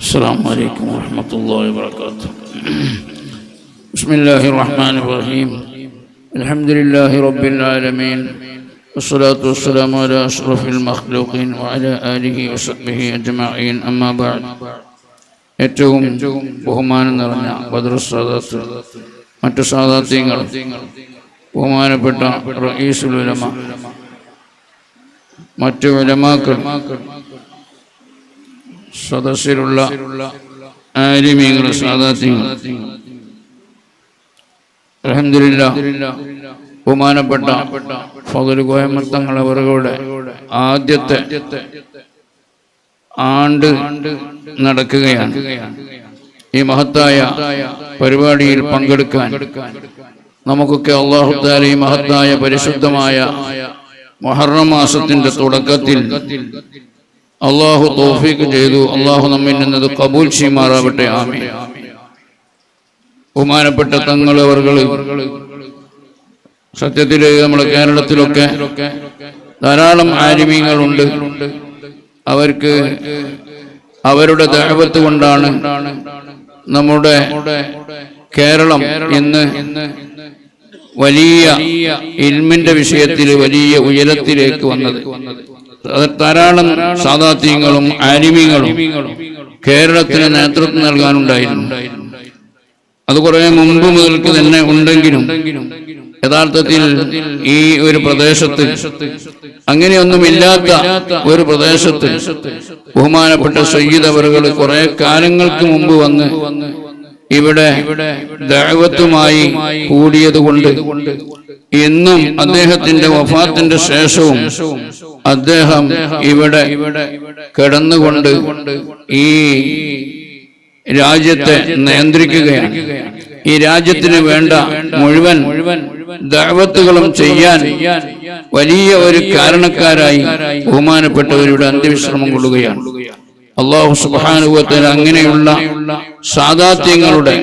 السلام عليكم ورحمة الله وبركاته بسم الله الرحمن الرحيم الحمد لله رب العالمين والصلاة والسلام على أشرف المخلوقين وعلى آله وصحبه أجمعين أما بعد ഏറ്റവും ബഹുമാനം നിറഞ്ഞ ബദറുസാദാത്ത് മറ്റു സാദാത്യങ്ങൾ ബഹുമാനപ്പെട്ട റഈസുൽ ഉലമ മറ്റു ഉലമാക്കൾ സദസ്സിലുള്ള ആലിമീങ്ങൾ സാദാത്യങ്ങൾ അലഹമില്ല ബഹുമാനപ്പെട്ട ഫതുൽ കോയമത്തങ്ങൾ അവരുടെ ആദ്യത്തെ ആണ്ട് നടക്കുകയാണ്. ഈ മഹത്തായ പരിപാടിയിൽ പങ്കെടുക്കാൻ നമുക്കൊക്കെ അള്ളാഹുത്താല ഈ മഹത്തായ പരിശുദ്ധമായ മഹറം മാസത്തിന്റെ തുടക്കത്തിൽ അള്ളാഹു തോഫീക്ക് ചെയ്തു. അള്ളാഹു നമ്മിൽ നിന്നത് കബൂൽ ചെയ്യുമാറാവട്ടെ ആമി ബഹുമാനപ്പെട്ട തങ്ങൾ അവർ സത്യത്തിൽ നമ്മുടെ കേരളത്തിലൊക്കെ ധാരാളം ആലിമീങ്ങളുണ്ട് അവർക്ക് അവരുടെ ദൈവത്ത് കൊണ്ടാണ് നമ്മുടെ കേരളം ഇന്ന് വലിയ ഇൽമിന്റെ വിഷയത്തിൽ വലിയ ഉയരത്തിലേക്ക് വന്നത്. ധാരാളം സാദാത്യങ്ങളും ആലിമീങ്ങളും കേരളത്തിന് നേതൃത്വം നൽകാനുണ്ടായിരുന്നു. അത് കുറെ മുമ്പ് മുതൽക്ക് തന്നെ ഉണ്ടെങ്കിലും യഥാർത്ഥത്തിൽ ഈ ഒരു പ്രദേശത്ത് അങ്ങനെയൊന്നുമില്ലാത്ത ഒരു പ്രദേശത്ത് ബഹുമാനപ്പെട്ട സയ്യിദ് അവറുകൾ കുറെ കാലങ്ങൾക്ക് മുമ്പ് വന്ന് ഇവിടെ ദൈവത്തുമായി കൂടിയതുകൊണ്ട് ഇന്നും അദ്ദേഹത്തിന്റെ വഫാത്തിന്റെ ശേഷവും അദ്ദേഹം ഇവിടെ കിടന്നുകൊണ്ട് ഈ രാജ്യത്തെ നിയന്ത്രിക്കുകയാണ്. ഈ രാജ്യത്തിന് വേണ്ട മുഴുവൻ ദാവത്തുകളും ചെയ്യാൻ വലിയ ഒരു കാരണക്കാരായി ബഹുമാനപ്പെട്ടവരുടെ അന്ത്യവിശ്രമം കൊള്ളുകയാണ്. അള്ളാഹു സുബാനുഭവത്തിൽ അങ്ങനെയുള്ള സാദാത്യങ്ങളുടെ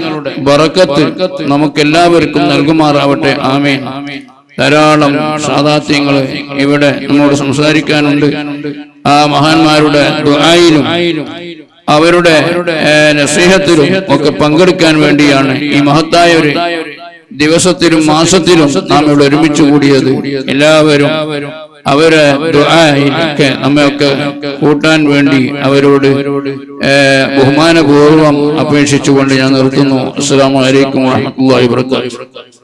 ബറക്കത്ത് നമുക്കെല്ലാവർക്കും നൽകുമാറാവട്ടെ. ആമേ ധാരാളം സാദാത്യങ്ങൾ ഇവിടെ നമ്മോട് സംസാരിക്കാനുണ്ട്. ആ മഹാന്മാരുടെ ദുആയിലും അവരുടെ നസീഹത്തിലും ഒക്കെ പങ്കെടുക്കാൻ വേണ്ടിയാണ് ഈ മഹത്തായ ഒരു ദിവസത്തിലും മാസത്തിലും നാം ഇവിടെ ഒരുമിച്ച് കൂടിയത്. എല്ലാവരും അവരെ ദുആയിലൊക്കെ നമ്മയൊക്കെ കൂട്ടാൻ വേണ്ടി അവരോട് ബഹുമാനപൂർവം അപേക്ഷിച്ചുകൊണ്ട് ഞാൻ നിർത്തുന്നു. അസ്സാം വലൈക്കും വാഹമത്തല്ലാ വാത്തു